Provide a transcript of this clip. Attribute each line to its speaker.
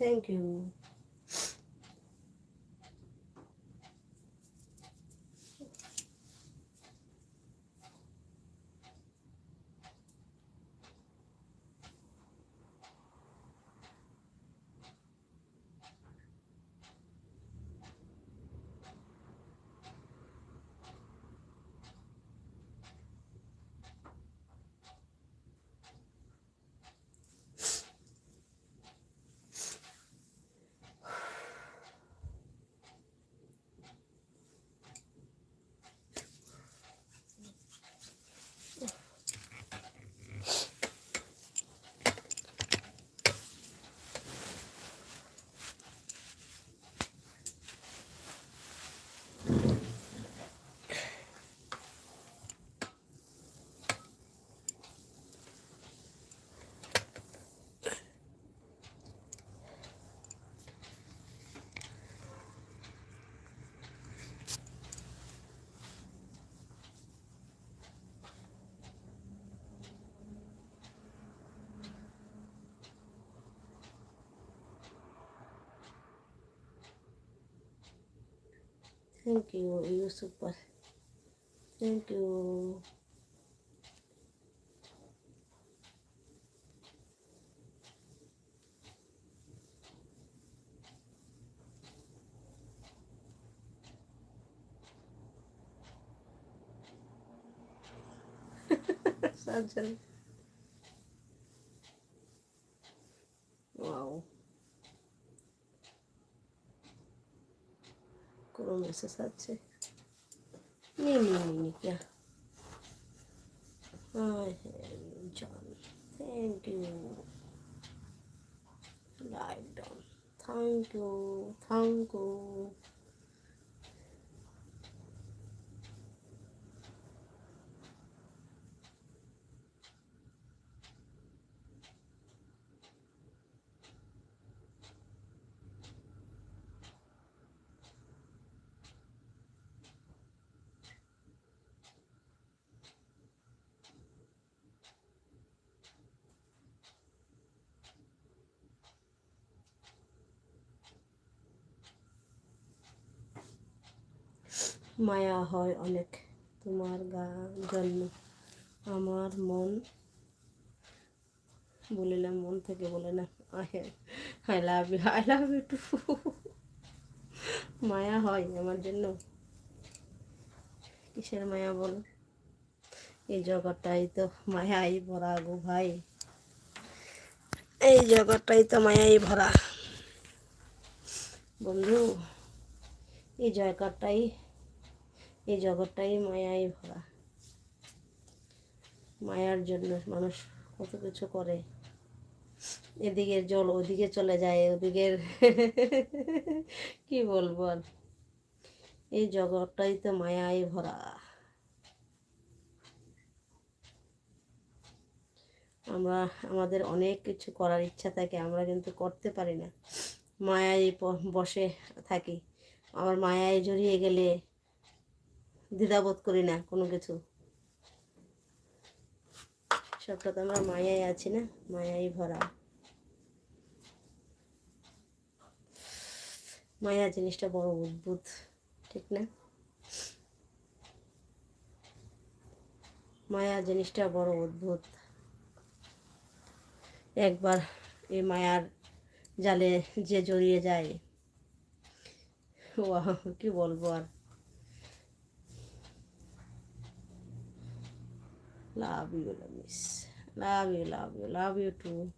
Speaker 1: Thank you. Thank you, you super. Thank you. Sounds. olursa sadece. Mini minik ya. Ay canım. Thank you. Like them. Thank you. Thank you. মায়া হয় অনেক তোমার গা জন্ম। আমার মন বলে না, মন থেকে বলে না। I love you, I love you too. মায়া হয় আমার জন্য। কিসের মায়া বল? এই জগৎটাই তো মায়াই ভরা গো ভাই। এই জগৎটাই তো মায়াই ভরা। বন্ধু, এই জয়কারটাই এই জগৎটাই মায়াই ভরা। মায়ার জন্য মানুষ কত কিছু করে। এদিকে জল ওদিকে চলে যায়, ওদিকের কি বলব আর? এই জগৎটাই তো মায়াই ভরা। আমরা, আমাদের অনেক কিছু করার ইচ্ছা থাকে, আমরা কিন্তু করতে পারি না। মায়ায় বসে থাকি। আমার মায়ায় জড়িয়ে গেলে দ্বিধাবোধ করি না, কোনো কিছু। সবটা তো আমরা মায়াই আছি না, মায়াই ভরা। মায়া জিনিসটা বড় অদ্ভুত, ঠিক না? মায়া জিনিসটা বড় অদ্ভুত। একবার এই মায়ার জালে যে জড়িয়ে যায় ও কি বলব আর? Love you, miss. Love you, love you, love you too.